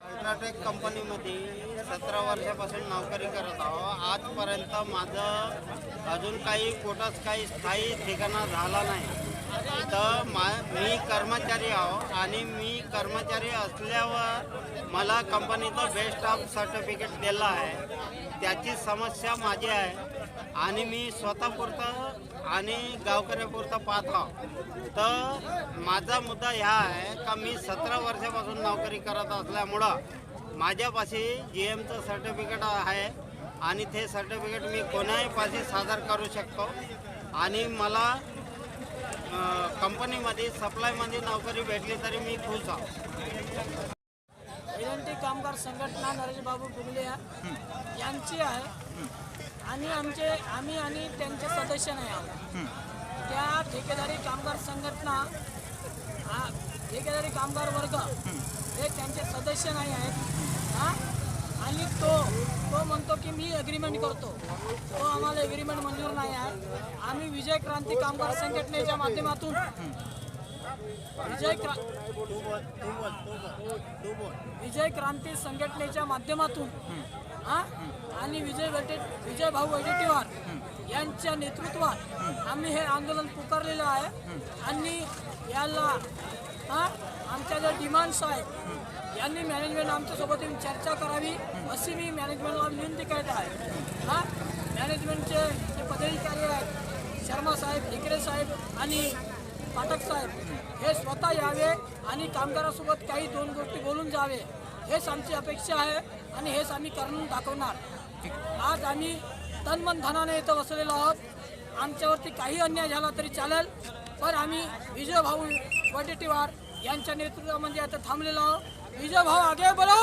कर्नाटक कंपनीमध्ये सतरा वर्षापासून नोकरी करत आहो. आजपर्यंत माझं अजून काही कुठंच काही स्थायी ठिकाणा झाला नाही. तर मा मी कर्मचारी आहो आणि मी कर्मचारी असल्यावर मला कंपनीचं बेस्ट ऑफ सर्टिफिकेट दिलं आहे. त्याची समस्या माझी आहे आणि मी स्वतःपुरतं आणि गावकऱ्यापुरतं पाहत आहो. तर माझा मुद्दा ह्या आहे का मी सतरा वर्षापासून नोकरी करत असल्यामुळं माझ्यापाशी जी एमचं सर्टिफिकेट आहे आणि ते सर्टिफिकेट मी कोणाही पाशी सादर करू शकतो. आणि मला कंपनीमध्ये सप्लायमध्ये नोकरी भेटली तरी मी खुश आहो. एल कामगार संघटना नरेश बाबू बुगले यांची आहे. आणि आमचे आम्ही आणि त्यांचे सदस्य नाही आहोत. त्या ठेकेदारी कामगार संघटना हा, ठेकेदारी कामगार वर्ग हे त्यांचे सदस्य नाही आहेत. आणि तो मी अग्रीमेंट करतो. तो आम्हाला एग्रीमेंट मंजूर नाही आहे. आम्ही विजय क्रांती कामगार संघटनेच्या माध्यमातून विजय क्रा विजय क्रांती संघटनेच्या माध्यमातून आणि विजय वटे विजय भाऊ वडेट्टीवार यांच्या नेतृत्वात आम्ही हे आंदोलन पुकारलेलं आहे. आणि याला हा आमच्या ज्या डिमांड्स आहेत यांनी मॅनेजमेंट आमच्यासोबत येऊन चर्चा करावी अशी मी मॅनेजमेंटला विनंती करत आहे. हा मॅनेजमेंटचे जे पदाधिकारी आहेत शर्मा साहेब ढिकरे साहेब आणि पाठक साहेब हे स्वतः यावे आणि कामगारासोबत काही दोन गोष्टी बोलून जावे हेच आमची अपेक्षा आहे आणि हेच आम्ही करून दाखवणार. आज आम्ही तनमन धनाने इथं बसलेलो आहोत. आमच्यावरती काही अन्याय झाला तरी चालेल. पण आम्ही विजय भाऊ वडेट्टीवार यांच्या नेतृत्वामध्ये आता थांबलेलो आहोत. विजय भाऊ आगे बोला.